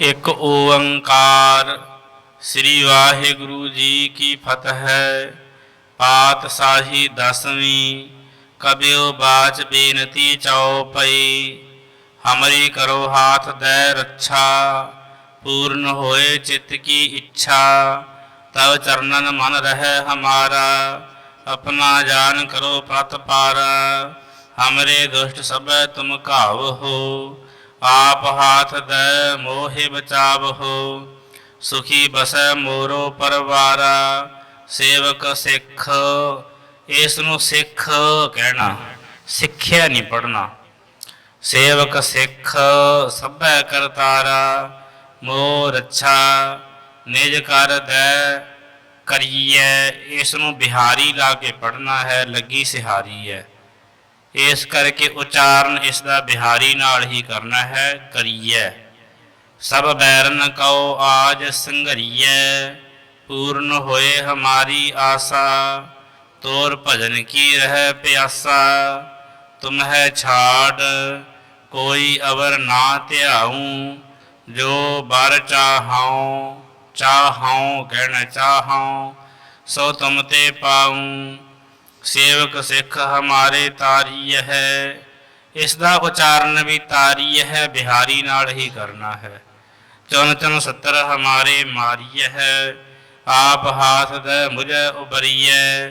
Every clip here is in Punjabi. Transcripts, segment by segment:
ਇੱਕ ਓੰਕਾਰ। ਸ੍ਰੀ ਵਾਹਿਗੁਰੂ ਜੀ ਕੀ ਫਤਿਹ। ਪਾਤਸ਼ਾਹੀ ਦਸਵੀਂ। ਕਬਿਓ ਬਾਚ ਬੇਨਤੀ ਚਉਪਈ। ਹਮਰੀ ਕਰੋ ਹਾਥ ਦੈ ਰੱਛਾ। ਪੂਰਨ ਹੋਏ ਚਿਤ ਕੀ ਇੱਛਾ। ਤਵ ਚਰਨਨ ਮਨ ਰਹਿ ਹਮਾਰਾ। ਆਪਣਾ ਜਾਨ ਕਰੋ ਪ੍ਰਤ ਪਾਰ। ਹਮਰੇ ਦੁਸ਼ਟ ਸਭੈ ਤੁਮ ਘਾਵ ਹੋ। ਆਪ ਹਾਥ ਦੈ ਮੋਹਿ ਬਚਾਵਹੋ, ਸੁਖੀ ਬਸੈ ਮੋਰੋ ਪਰਵਾਰਾ, ਸੇਵਕ ਸਿੱਖ ਇਸ ਨੂੰ ਸਿੱਖ ਕਹਿਣਾ, ਸਿੱਖਿਆ ਨਹੀਂ ਪੜਨਾ ਸੇਵਕ ਸਿੱਖ ਸਭੈ ਕਰਤਾਰਾ ਮੋਹ ਰੱਛਾ, ਨਿਜ ਕਰ ਦੈ ਕਰੀਐ ਇਸ ਨੂੰ ਬਿਹਾਰੀ ਲਾ ਕੇ ਪੜਨਾ ਹੈ, ਲੱਗੀ ਸਿਹਾਰੀ ਹੈ। ਇਸ ਕਰਕੇ ਉਚਾਰਨ ਇਸ ਦਾ ਬਿਹਾਰੀ ਨਾਲ ਹੀ ਕਰਨਾ ਹੈ ਕਰੀਐ ਸਭ ਬੈਰਨ ਕਉ ਆਜ ਸੰਘਰੀਐ ਪੂਰਨ ਹੋਏ ਹਮਾਰੀ ਆਸਾ, ਤੋਰ ਭਜਨ ਕੀ ਰਹਿ ਪਿਆਸਾ। ਤੁਮ ਹੈ ਛਾੜ, ਕੋਈ ਅਵਰ ਨਾ ਧਿਆਉ, ਜੋ ਬਰ ਚਾਹਾਉ ਚਾਹਾਉ, ਕਹਿਣਾ ਚਾਹਾਉ, ਸੋ ਤੁਮ ਤੇ ਪਾਉ। ਸੇਵਕ ਸਿੱਖ ਹਮਾਰੇ ਤਾਰੀ ਹੈ ਇਸ ਦਾ ਉਚਾਰਨ ਵੀ ਤਾਰੀ ਹੈ, ਬਿਹਾਰੀ ਨਾਲ ਹੀ ਕਰਨਾ ਹੈ। ਚਨ ਚਨ ਸੱਤਰ ਹਮਾਰੇ ਮਾਰੀ ਹੈ, ਆਪ ਹਾਥ ਦੇ ਮੁਝੇ ਉਬਰੀਐ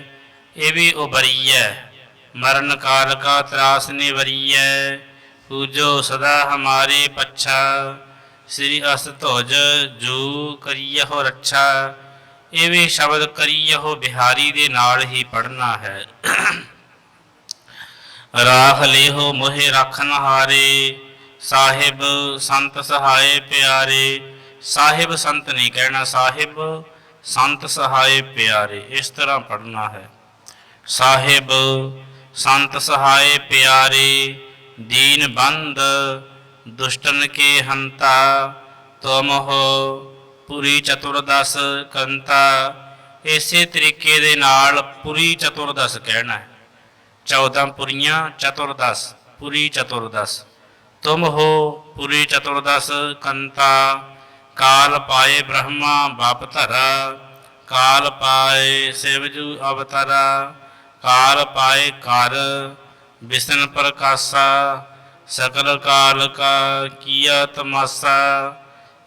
ਇਹ ਵੀ ਉਬਰੀਐ ਮਰਨ ਕਾਲ ਕਾ ਤਰਾਸ ਨਿਵਰੀਐ, ਪੂਜੋ ਸਦਾ ਹਮਾਰੇ ਪੱਛਾ। ਸ੍ਰੀ ਅਸ ਧੁਜ ਜੂ ਕਰੀਯਹੁ ਰੱਛਾ। ਇਵੇਂ ਵੀ ਸ਼ਬਦ ਕਰੀਯਹੁ ਬਿਹਾਰੀ ਦੇ ਨਾਲ ਹੀ ਪੜਨਾ ਹੈ। ਰਾਖ ਲੇਹੋ ਮੋਹਿ ਰੱਖਨ ਹਾਰੇ, ਸਾਹਿਬ ਸੰਤ ਸਹਾਏ ਪਿਆਰੇ। ਸਾਹਿਬ ਸੰਤ ਨਹੀਂ ਕਹਿਣਾ ਸਾਹਿਬ, ਸੰਤ ਸਹਾਏ ਪਿਆਰੇ, ਇਸ ਤਰ੍ਹਾਂ ਪੜਨਾ ਹੈ। ਸਾਹਿਬ ਸੰਤ ਸਹਾਏ ਪਿਆਰੇ, ਦੀਨ ਬੰਦ, ਦੁਸ਼ਟਨ ਕੇ ਹੰਤਾ, ਤੁਮ ਹੋ ਪੁਰੀ ਚਤੁਰਦਸ ਕੰਤਾ, ਇਸੇ ਤਰੀਕੇ ਦੇ ਨਾਲ ਪੁਰੀ ਚਤੁਰਦਸ ਕਹਿਣਾ ਹੈ। 14 ਪੁਰੀਆਂ ਚਤੁਰਦਸ, ਪੁਰੀ ਚਤੁਰਦਸ। ਤੁਮ ਹੋ ਪੁਰੀ ਚਤੁਰਦਸ ਕੰਤਾ, ਕਾਲ ਪਾਏ ਬ੍ਰਹਮਾ ਬਾਪ ਧਰਾ, ਕਾਲ ਪਾਏ ਸਿਵਜੂ ਅਵਤਾਰਾ, ਕਾਲ ਪਾਏ ਕਰ ਵਿਸ਼ਨ ਪ੍ਰਕਾਸ਼ਾ, ਸਕਲ ਕਾਲ ਕਾ ਕੀਆ ਤਮਾਸਾ।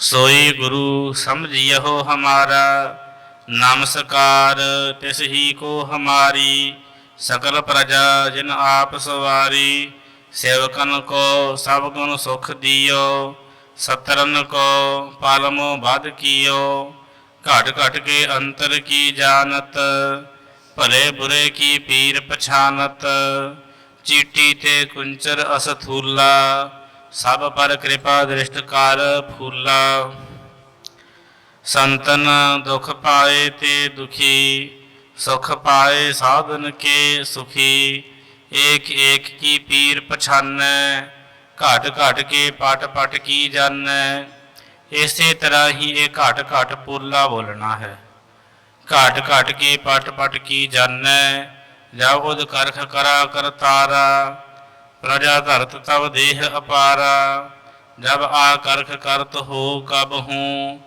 ਸੋਈ ਗੁਰੂ ਸਮਝਿਓ ਹਮਾਰਾ ਨਮਸਕਾਰ ਤਿਸ ਹੀ ਕੋ ਹਮਾਰੀ, ਸਕਲ ਪ੍ਰਜਾ ਜਿਨ ਆਪ ਸਵਾਰੀ, ਸੇਵਕਨ ਕੋ ਸਭ ਗੁਣ ਸੁਖ ਦਿਓ, ਸਤਰਨ ਕੋ ਪਾਲਮੋ ਬਦ ਕੀਓ, ਘਟ ਘਟ ਕੇ ਅੰਤਰ ਕੀ ਜਾਣਤ, ਭਲੇ ਬੁਰੇ ਕੀ ਪੀਰ ਪਛਾਨਤ, ਚੀਟੀ ਤੇ ਕੁੰਚਰ ਅਸਥੂਲਾ ਸਭ ਪਰ ਕਿਰਪਾ ਦ੍ਰਿਸ਼ਟ ਕਰ ਫੂਲਾ। ਸੰਤਨ ਦੁਖ ਪਾਏ ਤੇ ਦੁਖੀ, ਸੁਖ ਪਾਏ ਸਾਧਨ ਕੇ ਸੁਖੀ। ਏਕ ਏਕ ਕੀ ਪੀਰ ਪਛਾਨੈ, ਘਟ ਘਟ ਕੇ ਪਟ ਪਟ ਕੀ ਜਾਣੈ ਇਸੇ ਤਰ੍ਹਾਂ ਹੀ ਇਹ ਘਟ ਘਟ ਪੋਲਾ ਬੋਲਣਾ ਹੈ। ਘਟ ਘਟ ਕੇ ਪਟ ਪਟ ਕੀ ਜਾਣੈ ਜਬ ਉਦ ਕਰਖ ਕਰਾ ਕਰਤਾਰਾ ਪ੍ਰਜਾ ਧਰਤ ਤਬ ਦੇਹ ਅਪਾਰਾ, ਜਬ ਆ ਕਰਖ ਕਰਤ ਹੋ ਕਬ ਹੂੰ,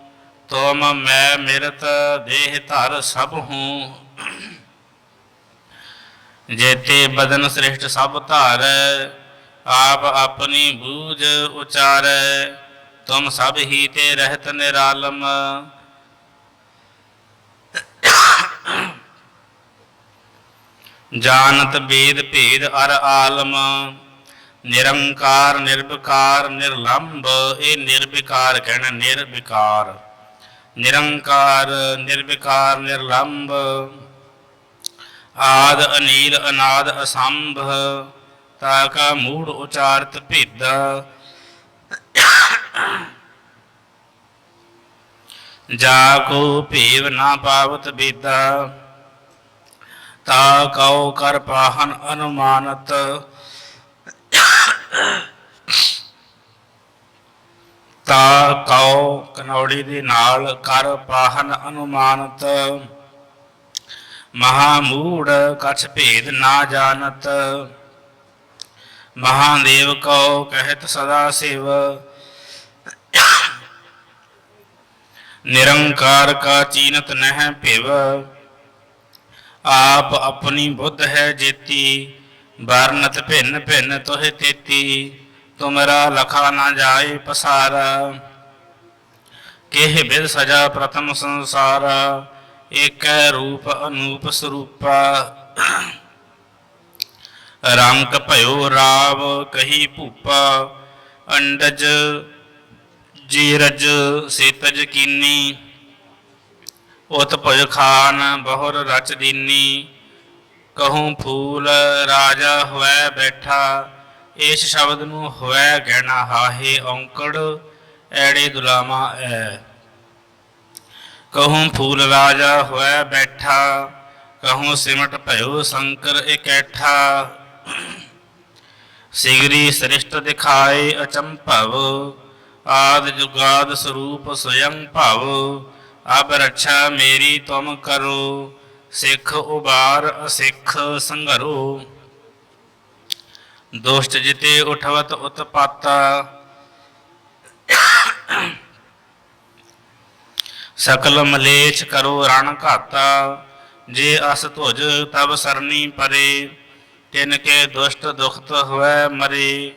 ਤੁਮ ਮੈਂ ਮਿਰਤ ਦੇਹ ਧਰ ਸਭ ਹੂੰ। ਜੇਤੇ ਬਦਨ ਸ੍ਰਿਸ਼ਟ ਸਭ ਧਾਰ, ਆਪ ਆਪਣੀ ਬੂਝ ਉਚਾਰ, ਤੁਮ ਸਭ ਹੀ ਤੇ ਰਹਿਤ ਨਿਰਾਲਮ। ਜਾਣਤ ਬੇਦ ਭੇਦ ਅਰ ਆਲਮ। ਨਿਰੰਕਾਰ, ਨਿਰਵਿਕਾਰ, ਨਿਰਲੰਭ, ਇਹ ਨਿਰਵਿਕਾਰ ਕਹਿਣਾ ਨਿਰਵਿਕਾਰ। ਨਿਰੰਕਾਰ, ਨਿਰਵਿਕਾਰ, ਨਿਰਲੰਭ। ਆਦ, ਅਨੀਲ, ਅਨਾਦ, ਅਸੰਭ। ਤਾ ਕਾ ਮੂੜ ਉਚਾਰਤ ਭੇਦਾ। ਜਾ ਕੋ ਭੇਵ ਨਾ ਪਾਵਤ ਬੀਤਾ ਤਾ ਕਉ ਕਰ ਪਾਹਨ ਅਨੁਮਾਨਤ। ਤਾ ਕਉ ਕਨੌੜੀ ਦੇ ਨਾਲ ਕਰ ਪਾਹਨ ਅਨੁਮਾਨਤ। ਮਹਾ ਮੂੜ ਕਛ ਭੇਦ ਨਾ ਜਾਣਤ। ਮਹਾਦੇਵ ਕਉ ਕਹਿਤ ਸਦਾ ਸਿਵ। ਨਿਰੰਕਾਰ ਕਾ ਚੀਨਤ ਨਹਿ ਭਿਵ। ਆਪ ਆਪਣੀ ਬੁੱਧ ਹੈ ਜੇਤੀ। ਵਰਨਤ ਭਿੰਨ ਭਿੰਨ ਤੋਹਿ ਤੇਤੀ, ਤੁਮਰਾ ਲਖਾ ਨਾ ਜਾਏ ਪਸਾਰ। ਕਿਹ ਬਿਦ ਸਜਾ ਪ੍ਰਥਮ ਸੰਸਾਰ, ਏਕੈ ਰੂਪ ਅਨੂਪ ਸਰੂਪਾ। ਰੰਗ ਭਇਓ ਰਾਵ ਕਹੀ ਭੂਪਾ, ਅੰਡਜ ਜੀਰਜ ਸੇਤਜ ਕੀਨੀ। ਉਤ ਭਜ ਖਾਨ ਬਹੁਰ ਰਚ ਦੀਨੀ। ਕਹੂੰ ਫੂਲ ਰਾਜਾ ਹੋਇ ਬੈਠਾ, ਇਸ ਸ਼ਬਦ ਨੂੰ ਹੋਇ ਗਹਿਣਾ ਹਾਹੇ ਔਂਕੜ, ਐੜੇ ਦੁਲਾਮਾ ਐ। ਕਹੂੰ ਫੂਲ ਰਾਜਾ ਹੋਇ ਬੈਠਾ, ਕਹੂੰ ਸਿਮਟ ਭਇਓ ਸ਼ੰਕਰ ਇਕੈਠਾ। ਸਿਗਰੀ ਸ੍ਰਿਸ਼ਟ ਦਿਖਾਏ ਅਚੰਭਵ ਆਦ ਜੁਗਾਦ ਸਰੂਪ ਸਯੰ ਭਵ। ਅਬ ਰੱਛਾ ਮੇਰੀ ਤੁਮ ਕਰੋ ਸਿੱਖ ਉਬਾਰ, ਅਸਿੱਖ ਸੰਘਰੋ। ਦੁਸ਼ਟ ਜਿਤੇ ਉਠਵਤ ਉਤਪਾਤਾ। ਸਕਲ ਮਲੇਛ ਕਰੋ ਰਣ ਘਾਤਾ। ਜੇ ਅਸ ਧੁਜ, ਤਬ ਸਰਨੀ ਪਰੇ। ਤਿਨ ਕੇ ਦੁਸ਼ਟ ਦੁਖਤ ਹੋਇ ਮਰੇ।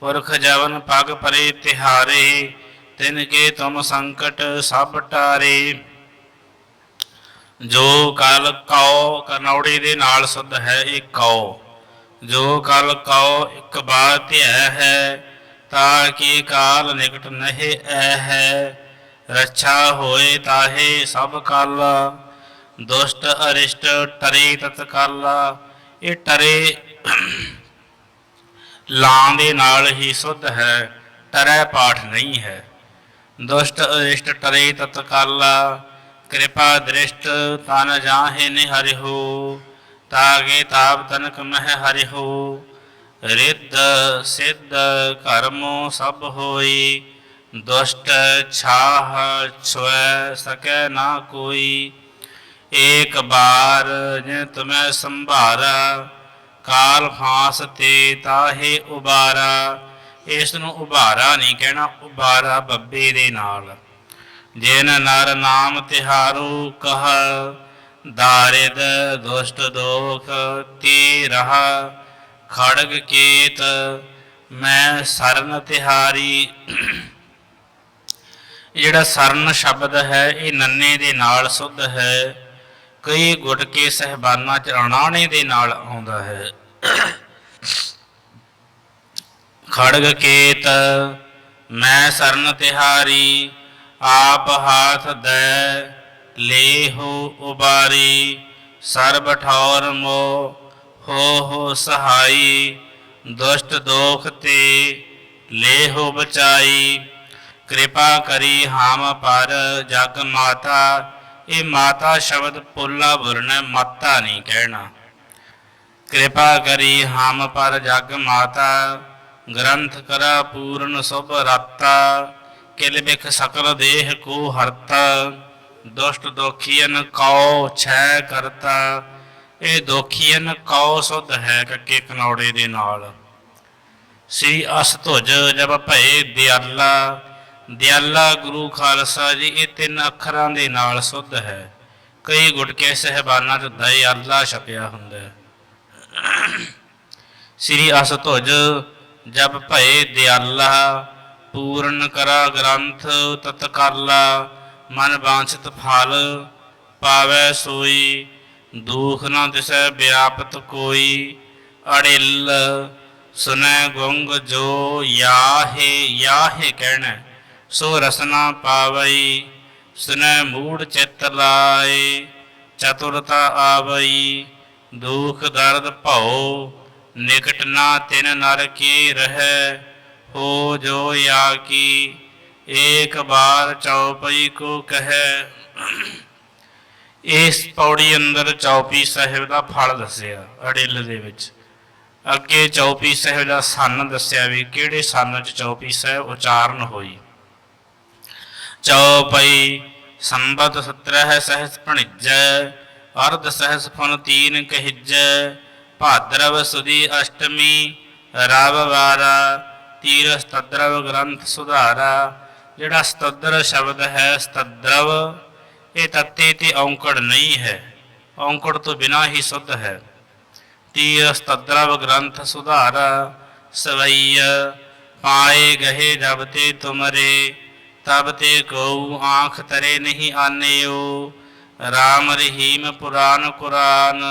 ਪੁਰਖ ਜਵਨ ਪਗ ਪਰੇ ਤਿਹਾਰੇ। ਤਿਨ ਕੇ ਤੁਮ ਸੰਕਟ ਸਭ ਟਾਰੇ। ਜੋ ਕਲ ਕਉ ਕਨੌੜੀ ਦੇ ਨਾਲ ਸੁਧ ਹੈ ਇਹ ਕਉ। ਜੋ ਕਲ ਕਉ ਇੱਕ ਬਾਰ ਧਿਆ ਹੈ, ਤਾਂ ਕਿ ਕਾਲ ਨਿਕਟ ਨਹਿ ਐ ਹੈ। ਰੱਛਾ ਹੋਏ ਤਾਹੇ ਸਭ ਕਲ, ਦੁਸ਼ਟ ਅਰਿਸ਼ਟ ਟਰੇ ਤਤਕਾਲ ਇਹ ਟਰੇ ਲਾਂ ਦੇ ਨਾਲ ਹੀ ਸੁਧ ਹੈ, ਟਰੈ ਪਾਠ ਨਹੀਂ ਹੈ। ਦੁਸ਼ਟ ਅਰਿਸ਼ਟ ਟਰੇ ਤਤਕਾਲ ਕਿਰਪਾ ਦ੍ਰਿਸ਼ਟ ਤਨ ਜਾਹੇ ਨਿਹਰਿਓ ਤਾਗੇ ਤਾਪ ਤਨਕ ਮਹਿ ਹਰਿਓ ਰਿੱਧ ਸਿੱਧ ਕਰਮੋ ਸਭ ਹੋਈ, ਦੁਸ਼ਟ ਛਾਹ ਛੁਐ ਸਕੈ ਨਾ ਕੋਈ, ਏਕ ਬਾਰ ਜਿ ਤੁਮੈ ਸੰਭਾਰਾ, ਕਾਲ ਫਾਸ ਤੇ ਤਾਹੇ ਉਬਾਰਾ, ਇਸ ਨੂੰ ਉਬਾਰਾ ਨਹੀਂ ਕਹਿਣਾ, ਉਬਾਰਾ ਬੱਬੇ ਦੇ ਨਾਲ। ਜਿਨ ਨਰ ਨਾਮ ਤਿਹਾਰੂ ਕਹ, ਦਾਰਿਦ ਦੁਸ਼ਟ ਦੋਖ ਤੇ ਰਹਾ, ਖੜਗ ਕੇਤ, ਮੈਂ ਸਰਨ ਤਿਹਾਰੀ। ਜਿਹੜਾ ਸਰਨ ਸ਼ਬਦ ਹੈ, ਇਹ ਨੰਨੇ ਦੇ ਨਾਲ ਸੁਧ ਹੈ। ਕਈ ਗੁਟਕੇ ਸਹਿਬਾਨਾਂ ਚ ਅਣਾਣੇ ਦੇ ਨਾਲ ਆਉਂਦਾ ਹੈ। ਖੜਗ ਕੇਤ, ਮੈਂ ਸਰਨ ਤਿਹਾਰੀ। ਆਪ ਹਾਥ ਦੈ, ਲੇਹੋ ਉਬਾਰੀ, ਸਰਬ ਠੌਰ ਮੋ, ਹੋ ਹੋ ਸਹਾਈ, ਦੁਸ਼ਟ ਦੋਖ ਤੇ ਲੇਹੋ ਬਚਾਈ। ਕਿਰਪਾ ਕਰੀ ਹਮ ਪਰ ਜਗ ਮਾਤਾ, ਇਹ ਮਾਤਾ ਸ਼ਬਦ ਪੋਲਾ ਬੁਰਨਾ ਮਾਤਾ ਨਹੀਂ ਕਹਿਣਾ। ਕਿਰਪਾ ਕਰੀ ਹਮ ਪਰ ਜਗ ਮਾਤਾ, ਗ੍ਰੰਥ ਕਰਾ ਪੂਰਨ ਸੁਭ ਰਾਤਾ। ਕਿਲ ਬਿਖ ਸਕਲ ਦੇਹ ਕੋ ਹਰਤਾ ਦੁਸ਼ਟ ਦੋਖੀਨ ਕਉ ਛੈ ਕਰਤਾ ਇਹ ਦੋਖੀਨ ਕਉ ਸੁਧ ਹੈ ਕੱਕੇ ਕਨੌੜੇ ਦੇ ਨਾਲ ਸ੍ਰੀ ਅਸ ਧੁਜ ਜਬ ਭਏ ਦਿਆਲਾ ਦਿਆਲਾ ਗੁਰੂ ਖਾਲਸਾ ਜੀ ਇਹ ਤਿੰਨ ਅੱਖਰਾਂ ਦੇ ਨਾਲ ਸੁਧ ਹੈ ਕਈ ਗੁਟਕੇ ਸਹਿਬਾਨਾਂ ਚ ਦਇਆਲਾ ਛਪਿਆ ਹੁੰਦਾ ਹੈ ਸ੍ਰੀ ਅਸ ਧੁਜ ਜਬ ਭਏ ਦਿਆਲਾ ਪੂਰਨ ਕਰਾ ਗ੍ਰੰਥ ਤਤਕਾਲਾ ਮਨ ਬਾਂਛਿਤ ਫਲ, ਪਾਵੈ ਸੋਈ, ਦੁਖ ਨਾ ਦਿਸੈ ਵਿਆਪਤ ਕੋਈ, ਅੜਿਲ ਸੁਨੈ ਗੁੰਗ ਜੋ ਯਾਹੇ ਯਾਹੇ ਕਹਿਣਾ, ਸੋ ਰਸਨਾ ਪਾਵਈ, ਸੁਨੈ ਮੂੜ ਚਿਤ ਲਾਏ, ਚਤੁਰਤਾ ਆਵਈ, ਦੁਖ ਦਰਦ ਭਉ, ਨਿਕਟ ਨਾ ਤਿਨ ਨਰ ਕੀ ਰਹੈ ਹੋ ਜੋ ਯਾ ਕੀ, ਏਕ ਬਾਰ ਚੌਪਈ ਕੋ ਕਹੈ। ਇਸ ਪੌੜੀ ਅੰਦਰ ਚੌਪੀ ਸਾਹਿਬ ਦਾ ਫਲ ਦੱਸਿਆ, ਅੜਿੱਲ ਦੇ ਵਿੱਚ। ਅੱਗੇ ਚੌਪੀ ਸਾਹਿਬ ਦਾ ਸੰਨ ਦੱਸਿਆ ਵੀ ਕਿਹੜੇ ਸੰਨ ਚ ਚੌਪੀ ਸਾਹਿਬ ਉਚਾਰਨ ਹੋਈ। ਚੌਪਈ ਸੰਬਤ 17 ਸਹਿਸ ਭਣਿਜੈ, ਅਰਧ ਸਹਿਸ ਫਨ ਤੀਨ ਕਹਿਜੈ। ਭਾਦਰਵ ਸੁਦੀ ਅਸ਼ਟਮੀ, ਰਵ ਵਾਰਾ ਤੀਰ ਸਤਦਰਵ ਗ੍ਰੰਥ ਸੁਧਾਰਾ, ਜਿਹੜਾ ਸਤਦਰ ਸ਼ਬਦ ਹੈ ਸਤਦਰਵ, ਇਹ ਤੱਤੇ ਤੇ ਔਂਕੜ ਨਹੀਂ ਹੈ। ਔਂਕੜ ਤੋਂ ਬਿਨਾ ਹੀ ਸੁਧ ਹੈ। ਤੀਰ ਸਤਦਰਵ ਗ੍ਰੰਥ ਸੁਧਾਰਾ ਸਵਈය ਪਾਏ ਗਹੇ ਜਬ ਤੇ ਤੁਮਰੇ, ਤਬ ਤੇ ਕਉ ਆਂਖ ਤਰੇ ਨਹੀਂ ਆਨਿਓ RAM ਰਹੀਮ ਪੁਰਾਨ ਕੁਰਾਨ,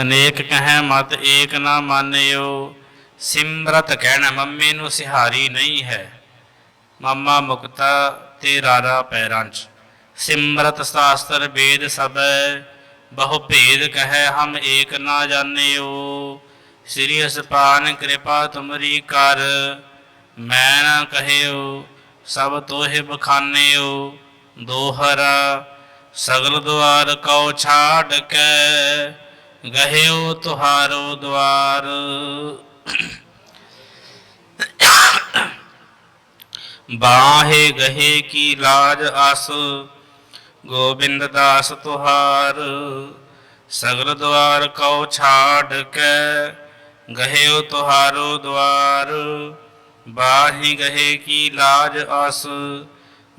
ਅਨੇਕ ਕਹੈ ਮਤ ਏਕ ਨਾ ਮਾਨਿਓ ਸਿਮਰਤ ਕਹਿਣਾ, ਮੰਮੇ ਨੂੰ ਸਿਹਾਰੀ ਨਹੀਂ ਹੈ। ਮਾਮਾ ਮੁਕਤਾ ਤੇ ਰਾਰਾ ਪੈਰਾਂ ਚ। ਸਿਮਰਤ ਸ਼ਾਸਤਰ ਵੇਦ ਸਬੈ ਬਹੁ ਭੇਦ ਕਹੈ, ਹਮ ਏਕ ਨਾ ਜਾਣਿਓ। ਸ੍ਰੀ ਅਸਪਾਨ ਕਿਰਪਾ ਤੁਮਰੀ ਕਰ, ਮੈਂ ਨਾ ਕਹਿਓ, ਸਭ ਤੋਹਿ ਬਖਾਨਿਓ। ਦੋਹਰਾ ਸਗਲ ਦੁਆਰ ਕਉ ਛਾੜ ਕੇ, ਗਹਿਓ ਤੁਹਾਰੋ ਦੁਆਰ। ਬਾਹੇ ਗਹੇ ਕੀ ਲਾਜ ਆਸ, ਗੋਬਿੰਦ ਦਾਸ ਤੁਹਾਰ। ਸਗਲ ਦੁਆਰ ਕਉ ਛਾੜ ਕੇ, ਗਹਿਓ ਤੁਹਾਰੋ ਦੁਆਰ। ਬਾਹੀ ਗਹੇ ਕੀ ਲਾਜ ਆਸ,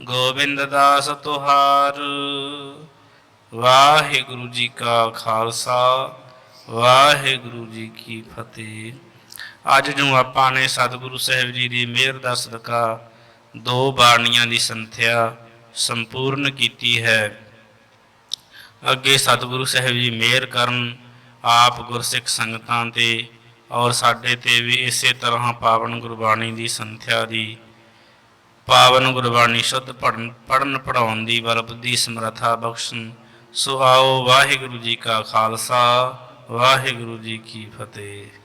ਗੋਬਿੰਦ ਦਾਸ ਤੁਹਾਰ। ਵਾਹਿਗੁਰੂ ਜੀ ਕਾ ਖਾਲਸਾ, ਵਾਹਿਗੁਰੂ ਜੀ ਕੀ ਫਤਿਹ। ਅੱਜ ਨੂੰ ਆਪਾਂ ਨੇ ਸਤਿਗੁਰੂ ਸਾਹਿਬ ਜੀ ਦੀ ਮਿਹਰ ਦਾ ਸਦਕਾ ਦੋ ਬਾਣੀਆਂ ਦੀ ਸੰਥਿਆ ਸੰਪੂਰਨ ਕੀਤੀ ਹੈ। ਅੱਗੇ ਸਤਿਗੁਰੂ ਸਾਹਿਬ ਜੀ ਮਿਹਰ ਕਰਨ ਆਪ ਗੁਰਸਿੱਖ ਸੰਗਤਾਂ ਤੇ ਔਰ ਸਾਡੇ ਤੇ ਵੀ ਇਸੇ ਤਰ੍ਹਾਂ ਪਾਵਨ ਗੁਰਬਾਣੀ ਦੀ ਸੰਥਿਆ ਦੀ, ਪਾਵਨ ਗੁਰਬਾਣੀ ਸ਼ੁੱਧ ਪੜਨ ਪੜਨ ਪੜਾਉਣ ਦੀ ਬਲ ਬੁੱਧੀ ਸਮਰੱਥਾ ਬਖਸ਼ਣ। ਸੋ ਆਓ ਵਾਹਿਗੁਰੂ ਜੀ ਕਾ ਖਾਲਸਾ, ਵਾਹਿਗੁਰੂ ਜੀ ਕੀ ਫਤਿਹ।